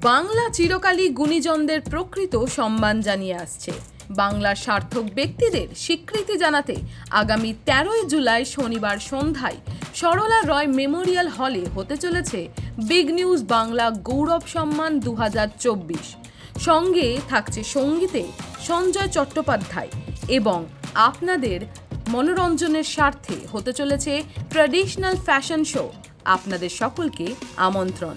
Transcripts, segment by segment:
বাংলা চিরকালই গুণীজনদের প্রকৃত সম্মান জানিয়ে আসছে। বাংলার সার্থক ব্যক্তিদের স্বীকৃতি জানাতে আগামী তেরোই জুলাই শনিবার সন্ধ্যায় সরলা রয় মেমোরিয়াল হলে হতে চলেছে বিগ নিউজ বাংলা গৌরব সম্মান দু হাজার চব্বিশ। সঙ্গে থাকছে সঙ্গীতে সঞ্জয় চট্টোপাধ্যায় এবং আপনাদের মনোরঞ্জনের স্বার্থে হতে চলেছে ট্র্যাডিশনাল ফ্যাশন শো। আপনাদের সকলকে আমন্ত্রণ।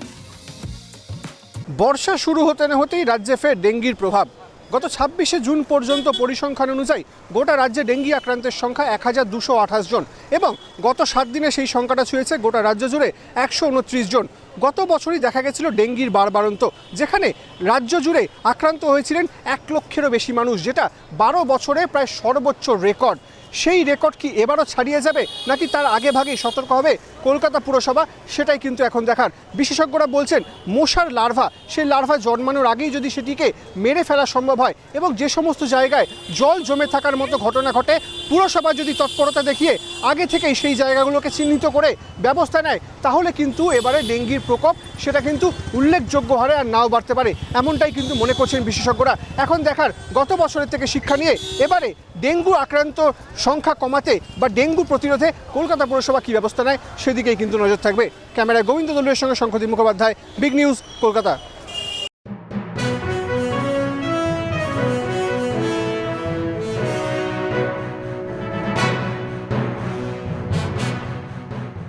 বর্ষা শুরু হতে না হতেই রাজ্যে ফের ডেঙ্গির প্রভাব। গত ছাব্বিশে জুন পর্যন্ত পরিসংখ্যান অনুযায়ী গোটা রাজ্যে ডেঙ্গি আক্রান্তের সংখ্যা এক হাজার দুশো আঠাশ জন এবং গত সাত দিনে সেই সংখ্যাটা ছুঁয়েছে গোটা রাজ্য জুড়ে একশো উনত্রিশ জন। গত বছরই দেখা গেছিল ডেঙ্গির বারবারন্ত, যেখানে রাজ্য জুড়ে আক্রান্ত হয়েছিলেন এক লক্ষেরও বেশি মানুষ, যেটা বারো বছরে প্রায় সর্বোচ্চ রেকর্ড। সেই রেকর্ড কি এবারও ছাড়িয়ে যাবে? নাকি তার আগে ভাগেই সতর্ক হবে কলকাতা পুরসভা? সেটাই কিন্তু এখন দেখার। বিশেষজ্ঞরা বলছেন, মশার লার্ভা, সেই লার্ভা জন্মানোর আগেই যদি সেটিকে মেরে ফেলা সম্ভব হয় এবং যে সমস্ত জায়গায় জল জমে থাকার মতো ঘটনা ঘটে, পুরসভা যদি তৎপরতা দেখিয়ে আগে থেকেই সেই জায়গাগুলোকে চিহ্নিত করে ব্যবস্থা নেয়, তাহলে কিন্তু এবারে ডেঙ্গির প্রকোপ সেটা কিন্তু উল্লেখযোগ্য হারে আর নাও বাড়তে পারে। এমনটাই কিন্তু মনে করছেন বিশেষজ্ঞরা। এখন দেখার গত বছরের থেকে শিক্ষা নিয়ে এবারে ডেঙ্গু আক্রান্ত সংখ্যা কমাতে বা ডেঙ্গু প্রতিরোধে কলকাতা পৌরসভা কী ব্যবস্থা নেয়, সেদিকেই কিন্তু নজর থাকবে। ক্যামেরায় গোবিন্দ দলের সঙ্গে শঙ্খদীপ মুখোপাধ্যায় বিগ নিউজ কলকাতা।